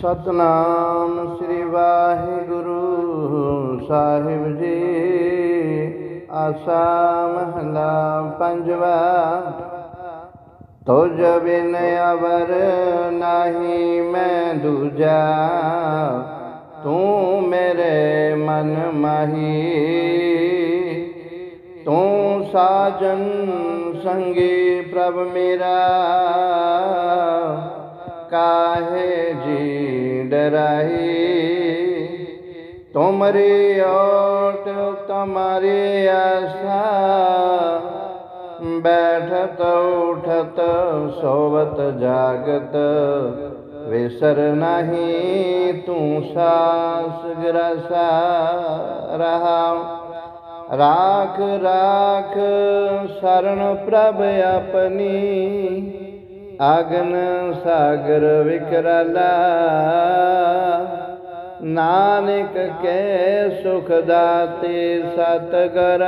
ਸਤਨਾਮ ਸ੍ਰੀ ਵਾਹਿਗੁਰੂ ਸਾਹਿਬ ਜੀ। ਆਸਾ ਮਹਲਾ ਪੰਜਵਾ। ਤੁਜ ਬਿਨ ਅਵਰ ਨਾਹੀ ਮੈਂ ਦੂਜਾ। ਤੂੰ ਮੇਰੇ ਮਨ ਮਾਹੀ। ਤੂੰ ਸਾਜਨ ਸੰਗੀ ਪ੍ਰਭ ਮੇਰਾ। ਕਾਹੇ ਜੀ ਡਰਾਈ ਤੁਮਰੀ ਓਟ ਤੁਮਰੀ ਆਸਾ, ਬੈਠਤ ਉਠਤ ਸੋਵਤ ਜਾਗਤ, ਵਿਸਰ ਨਹੀਂ ਤੂੰ ਸਾਸ ਗਰਸਾ ਰਹਾ। ਰਾਖ ਰਾਖ ਸਰਣ ਪ੍ਰਭ ਆਪਣੀ ਆਗਨ ਸਾਗਰ ਵਿਕਰਲਾ। ਨਾਨਕ ਕੇ ਸੁਖ ਦਾਤੇ ਸਤਗੁਰ,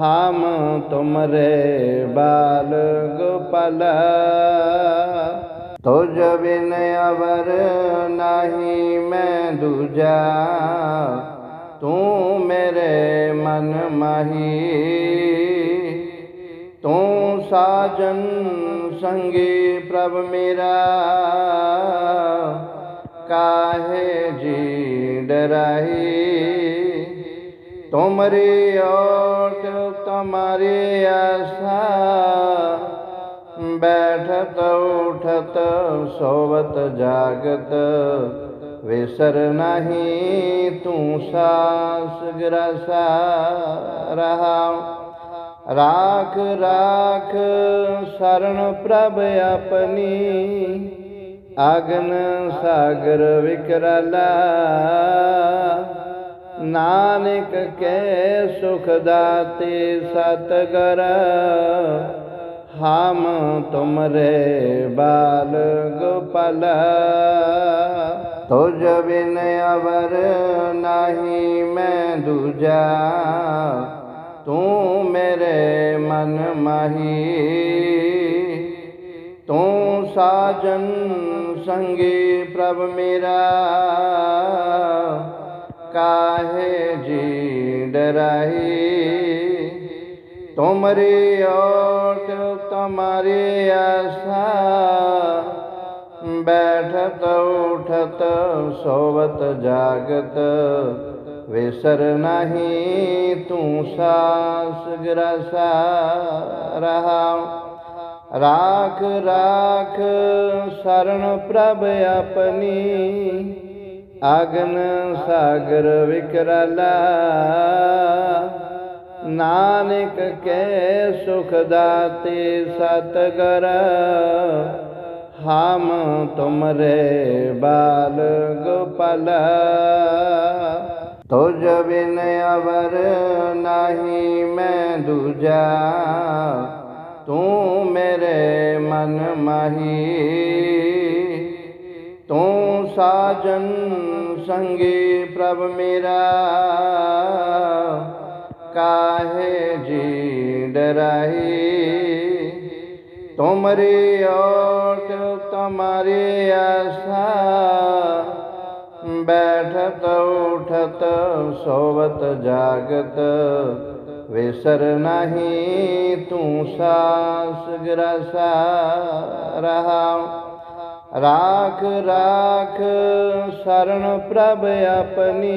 ਹਮ ਤੁਮਰੇ ਬਾਲ ਗੋਪਾਲ। ਤੁਜ ਬਿਨ ਅਵਰ ਨਹੀਂ ਮੈਂ ਦੂਜਾ, ਤੂੰ ਮੇਰੇ ਮਨ ਮਾਹੀ। ਸਾਜਨ ਸੰਗੀ ਪ੍ਰਭ ਮੇਰਾ। ਕਾਹੇ ਜੀ ਡਰਾਈ ਤੁਮਰੀ ਓਟ ਤੁਮਰੀ ਆਸਾ। ਬੈਠਤ ਉਠਤ ਸੋਵਤ ਜਾਗਤ। ਵਿਸਰ ਨਹੀਂ ਤੂੰ ਸਾਸ ਗਰਸਾ ਰਹਾ। ਰਾਖ ਰਾਖ ਸਰਣ ਪ੍ਰਭ ਆਪਣੀ। ਆਗਨ ਸਾਗਰ ਵਿਕਰਲਾ। ਨਾਨਕ ਕੇ ਸੁਖ ਦਾਤੇ ਸਤਗੁਰ। ਹਮ ਤੁਮਰੇ ਬਾਲ ਗੋਪਾਲ। ਤੁਜ ਬਿਨ ਅਵਰ ਨਹੀਂ ਮੈਂ ਦੂਜਾ। ਤੂੰ ਮੇਰੇ ਮਨ ਮਾਹੀ, ਤੂੰ ਸਾਜਨ ਸੰਗੀ ਪ੍ਰਭ ਮੇਰਾ, ਕਾਹੇ ਜੀ ਡਰਾਈ ਤੁਮਰੀ ਓਟ ਤੁਮਰੀ ਆਸਾ, ਬੈਠਤ ਉਠਤ ਸੋਵਤ ਜਾਗਤ ਵਿਸਰ ਨਹੀਂ ਤੂੰ ਸਾਸ ਗਰਸਾ ਰਹਾ। ਰਾਖ ਰਾਖ ਸਰਣ ਪ੍ਰਭ ਆਪਣੀ। ਆਗਨ ਸਾਗਰ ਵਿਕਰਲਾ। ਨਾਨਕ ਕੇ ਸੁਖ ਦਾਤੇ ਸਤਗੁਰ। ਹਮ ਤੁਮਰੇ ਬਾਲ ਗੋਪਾਲ। ਤੁਜ ਬਿਨ ਅਵਰ ਨਹੀਂ ਮੈਂ ਦੂਜਾ, ਤੂੰ ਮੇਰੇ ਮਨ ਮਾਹੀ। ਤੂੰ ਸਾਜਨ ਸੰਗੀ ਪ੍ਰਭ ਮੇਰਾ, ਕਾਹੇ ਜੀ ਡਰਾਈ ਤੁਮਰੀ ਓਟ ਤੁਮਰੀ ਆਸਾ ਬੈਠਤ ਉਠਤ ਸੋਵਤ ਜਾਗਤ ਵਿਸਰ ਨਹੀਂ ਤੂੰ ਸਾਸ ਗਰਸਾ ਰਹਾ ਰਾਖ ਰਾਖ ਸਰਣ ਪ੍ਰਭ ਆਪਣੀ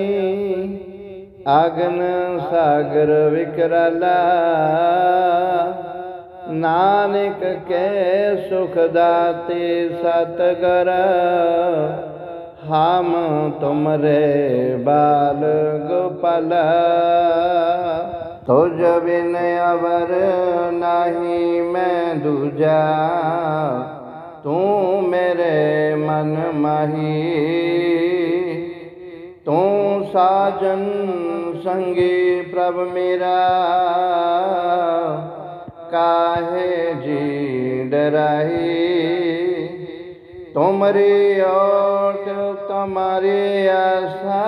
ਆਗਨ ਸਾਗਰ ਵਿਕਰਲਾ ਨਾਨਕ ਕੇ ਸੁਖ ਦਾਤੇ ਸਤਗੁਰ ਹਮ ਤੁਮਰੇ ਬਾਲ ਗੋਪਾਲ ਤੁਜ ਬਿਨ ਅਵਰ ਨਹੀਂ ਮੈਂ ਦੂਜਾ ਤੂੰ ਮੇਰੇ ਮਨ ਮਾਹੀ ਤੂੰ ਸਾਜਨ ਸੰਗੀ ਪ੍ਰਭ ਮੇਰਾ ਕਾਹੇ ਜੀ ਡਰਾਈ ਤੁਮਰੀ ਓਟ ਤੁਮਰੀ ਆਸਾ,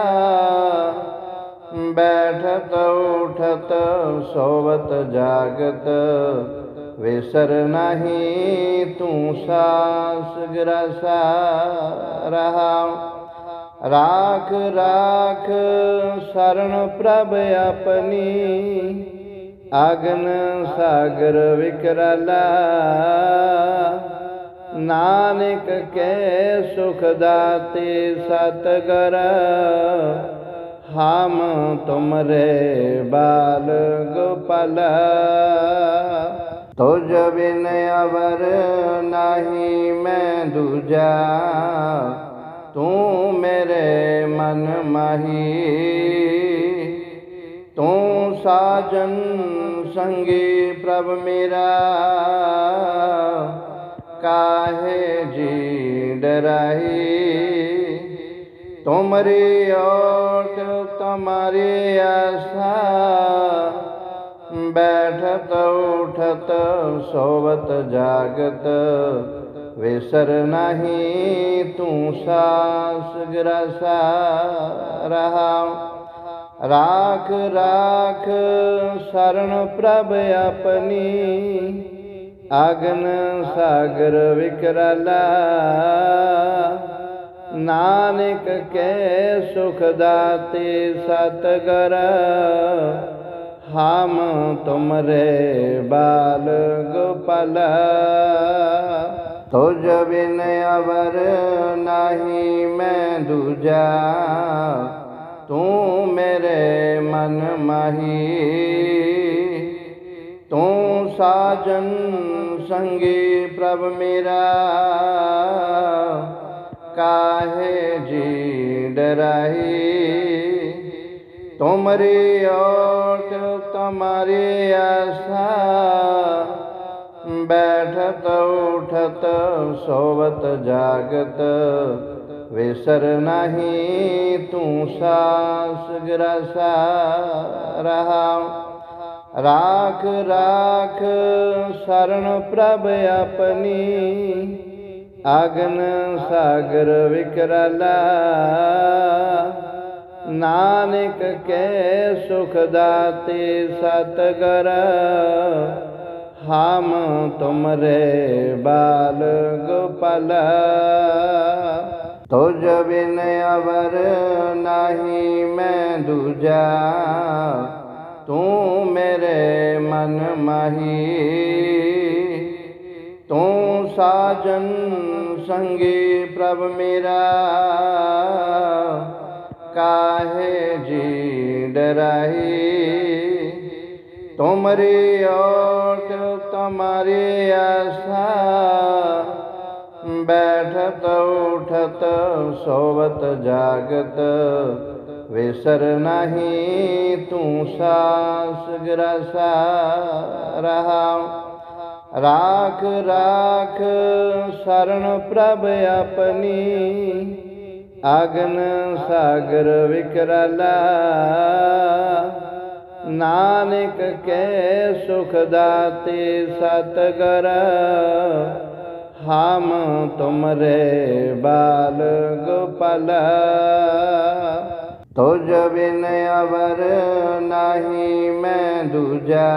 ਬੈਠਤ ਉਠਤ ਸੋਵਤ ਜਾਗਤ, ਵਿਸਰ ਨਹੀਂ ਤੂੰ ਸਾਸ ਗ੍ਰਸਾ ਰਹਾਉ ਰਾਖ ਰਾਖ ਸਰਣ ਪ੍ਰਭ ਆਪਣੀ ਆਗਨ ਸਾਗਰ ਵਿਕਰਲਾ। ਨਾਨਕ ਕੈ ਸੁਖ ਦਾਤੇ ਸਤਗੁਰ, ਹਮ ਤੁਮਰੇ ਬਾਲ ਗੋਪਾਲ। ਤੁਜ ਬਿਨ ਅਵਰ ਨਹੀਂ ਮੈਂ ਦੂਜਾ, ਤੂੰ ਮੇਰੇ ਮਨ ਮਾਹੀ। ਤੂੰ ਸਾਜਨ ਸੰਗੀ ਪ੍ਰਭ ਮੇਰਾ ਕਾਹੇ ਜੀ ਡਰਾਈ ਤੁਮਰੀ ਓਟ ਤੁਮਰੀ ਆਸਾ, ਬੈਠਤ ਉਠਤ ਸੋਵਤ ਜਾਗਤ, ਵਿਸਰ ਨਹੀਂ ਤੂੰ ਸਾਸ ਗ੍ਰਸਾ ਰਹਾਉ ਰਾਖ ਰਾਖ ਸਰਣ ਪ੍ਰਭ ਆਪਣੀ ਆਗਨ ਸਾਗਰ ਵਿਕਰਲਾ। ਨਾਨਕ ਕੈ ਸੁਖ ਦਾਤੇ ਸਤਗੁਰ, ਹਮ ਤੁਮਰੇ ਬਾਲ ਗੋਪਾਲ। ਤੁਜ ਬਿਨ ਅਵਰ ਨਹੀਂ ਮੈਂ ਦੂਜਾ, ਤੂੰ ਮੇਰੇ ਮਨ ਮਾਹੀ। ਤੂੰ ਸਾਜਨ ਸੰਗੀ ਪ੍ਰਭ ਮੇਰਾ, ਕਾਹੇ ਜੀ ਡਰਾਈ ਤੁਮਰੀ ਓਟ ਤੁਮਰੀ ਆਸਾ, ਬੈਠਤ ਉਠਤ ਸੋਵਤ ਜਾਗਤ, ਵਿਸਰ ਨਹੀਂ ਤੂੰ ਸਾਸ ਗ੍ਰਸਾ ਰਹਾਉ ਰਾਖ ਰਾਖ ਸਰਣ ਪ੍ਰਭ ਆਪਣੀ, ਆਗਨ ਸਾਗਰ ਵਿਕਰਲਾ। ਨਾਨਕ ਕੈ ਸੁਖ ਦਾਤੇ ਸਤਗੁਰ, ਹਮ ਤੁਮਰੇ ਬਾਲ ਗੋਪਾਲ। ਤੁਜ ਬਿਨ ਅਵਰ ਨਹੀਂ ਮੈਂ ਦੂਜਾ ਤੂੰ ਮੇਰੇ ਮਨ ਮਾਹੀ, ਤੂੰ ਸਾਜਨ ਸੰਗੀ ਪ੍ਰਭ ਮੇਰਾ, ਕਾਹੇ ਜੀ ਡਰਾਈ ਤੁਮਰੀ ਓਟ ਤੁਮਰੀ ਆਸਾ, ਬੈਠਤ ਉਠਤ ਸੋਵਤ ਜਾਗਤ ਵਿਸਰ ਨਹੀਂ ਤੂੰ ਸਾਸ ਗ੍ਰਸਾ ਰਹਾਉ ਰਾਖ ਰਾਖ ਸਰਣ ਪ੍ਰਭ ਆਪਣੀ। ਆਗਨ ਸਾਗਰ ਵਿਕਰਲਾ। ਨਾਨਕ ਕੈ ਸੁਖ ਦਾਤੇ ਸਤਗੁਰ। ਹਮ ਤੁਮਰੇ ਬਾਲ ਗੋਪਾਲ। ਤੁਜ ਬਿਨ ਅਵਰ ਨਹੀਂ ਮੈਂ ਦੂਜਾ,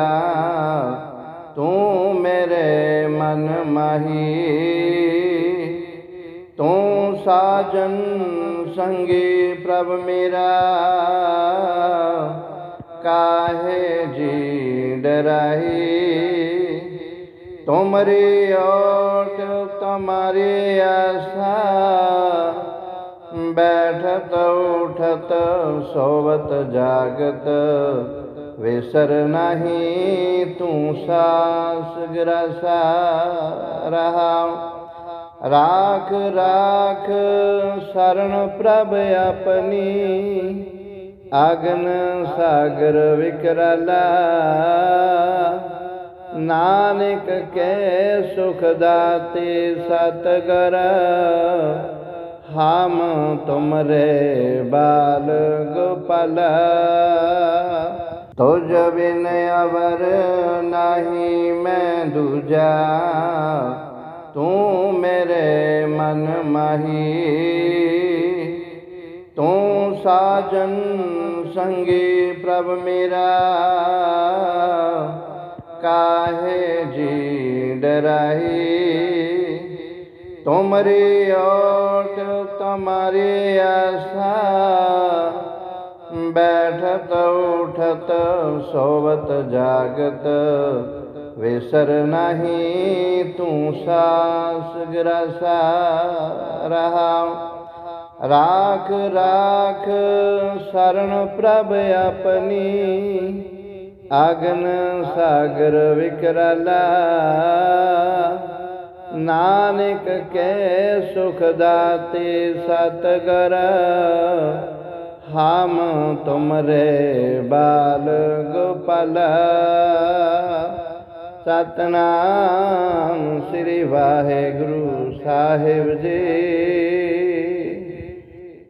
ਤੂੰ ਮੇਰੇ ਮਨ ਮਾਹੀ। ਤੂੰ ਸਾਜਨ ਸੰਗੀ ਪ੍ਰਭ ਮੇਰਾ, ਕਾਹੇ ਜੀ ਡਰਾਈ ਤੁਮਰੀ ਓਟ ਤੁਮਰੀ ਆਸਾ ਬੈਠਤ ਉਠਤ ਸੋਵਤ ਜਾਗਤ ਵਿਸਰ ਨਹੀਂ ਤੂੰ ਸਾਸ ਗ੍ਰਸਾ ਰਹਾਉ ਰਾਖ ਰਾਖ ਸਰਣ ਪ੍ਰਭ ਆਪਣੀ ਆਗਨ ਸਾਗਰ ਵਿਕਰਲਾ ਨਾਨਕ ਕੈ ਸੁਖ ਦਾਤੇ ਸਤਗੁਰ हम तुमरे बाल गोपाल तुझ बिन अवर नहीं मैं दूजा तू मेरे मन माही तू साजन संगी प्रभ मेरा काहे जी डराही ਤੁਮਰੇ ਓਟ ਤੁਮਾਰੇ ਆਸਾ, ਬੈਠਤ ਉਠਤ ਸੋਵਤ ਜਾਗਤ, ਵਿਸਰ ਨਹੀਂ ਤੂੰ ਸਾਸ ਗਰਸਾ ਰਹਾ। ਰਾਖ ਰਾਖ ਸਰਣ ਪ੍ਰਭ ਆਪਣੀ ਆਗਨ ਸਾਗਰ ਵਿਕਰਲਾ। ਨਾਨਕ ਕੈ ਸੁਖ ਦਾਤੇ ਸਤਗਰ ਹਮ ਤੁਮਰੇ ਬਾਲ ਗੋਪਾਲ। ਸਤਨਾਮ ਸ੍ਰੀ ਵਾਹਿਗੁਰੂ ਸਾਹਿਬ ਜੀ।